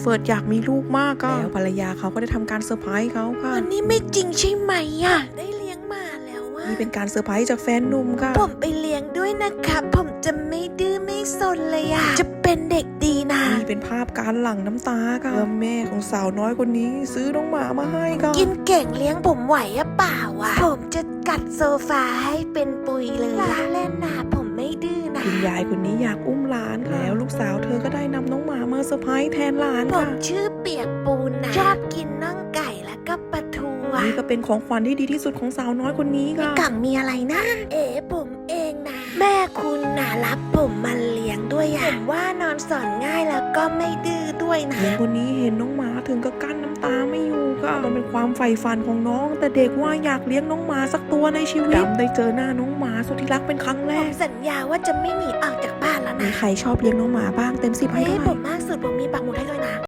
เฟิร์ดอยากมีลูกมากก็แล้วภรรยาเขาก็ได้ทำการเซอร์ไพรส์เขาค่ะอันนี้ไม่จริงใช่ไหมอะได้เลี้ยงหมาแล้วว่านี่เป็นการเซอร์ไพรส์จากแฟนหนุ่มค่ะ ผมไปเลี้ยงด้วยนะครับผมจะไม่ดื้อไม่สนเลยอะจะเป็นเด็กดีนะนี่เป็นภาพการหลั่งน้ำตาค่ะเพื่อแม่ของสาวน้อยคนนี้ซื้อน้องหมามาให้ค่ะกินเก่งเลี้ยงผมไหวอะเปล่าอะผมจะกัดโซฟาให้เป็นปุยเลยล้าเล่นนะผมไม่ดื้อนะคุณยายคนนี้อยากอุ้มหลานค่ะแล้วลูกสาวเธอก็ได้นำน้อง หมามาเซอร์ไพรส์แทนหลานผมค่ะชื่อเปียกปูนนะชอบกินน่องไก่แล้วก็ปลาทูอะนี่ก็เป็นของขวัญที่ดีที่สุดของสาวน้อยคนนี้ค่ะกังมีอะไรนะ เอ๋ผมเองนะ แม่คุณน่ะรับผมมาเลี้ยงด้วยอะผมว่านอนสอนง่ายแล้วก็ไม่ดื้อด้วยนะเด็กคนนี้เห็นน้องหมาถึงกับกั้น เป็นความใฝ่ฝันของน้อง แต่เด็กว่าอยากเลี้ยงน้องหมาสักตัวในชีวิตดำได้เจอหน้าน้องหมาสุดที่รักเป็นครั้งแรผมกสัญญาว่าจะไม่หนีออกจากบ้านแล้วมีนะใครชอบเลี้ยงน้องหมาบ้างเต็มสิบให้เฮ้ยเท่าไหผร่มมากสุดผมมีปักหมุดให้ด้วยนะ